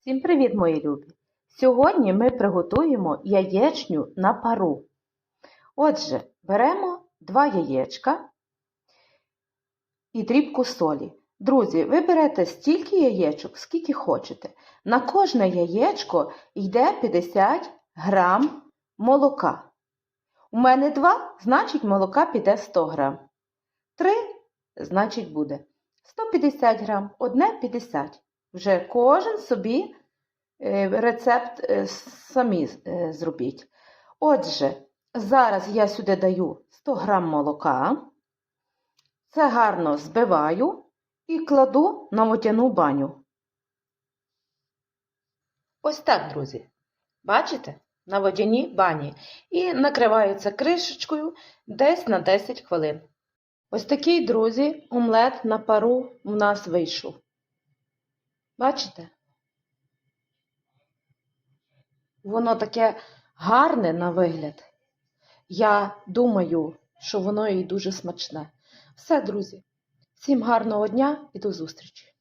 Всім привіт, мої любі! Сьогодні ми приготуємо яєчню на пару. Отже, беремо два яєчка і дрібку солі. Друзі, ви берете стільки яєчок, скільки хочете. На кожне яєчко йде 50 грам молока. У мене два, значить молока піде 100 грам. Три, значить буде 150 грам, одне 50. Вже кожен собі е, рецепт е, самі е, зробіть. Отже, зараз я сюди даю 100 грам молока. Це гарно збиваю і кладу на водяну баню. Ось так, друзі. Бачите? На водяній бані. І накриваються кришечкою десь на 10 хвилин. Ось такий, друзі, омлет на пару у нас вийшов. Бачите? Воно таке гарне на вигляд. Я думаю, що воно і дуже смачне. Все, друзі. Всім гарного дня і до зустрічі!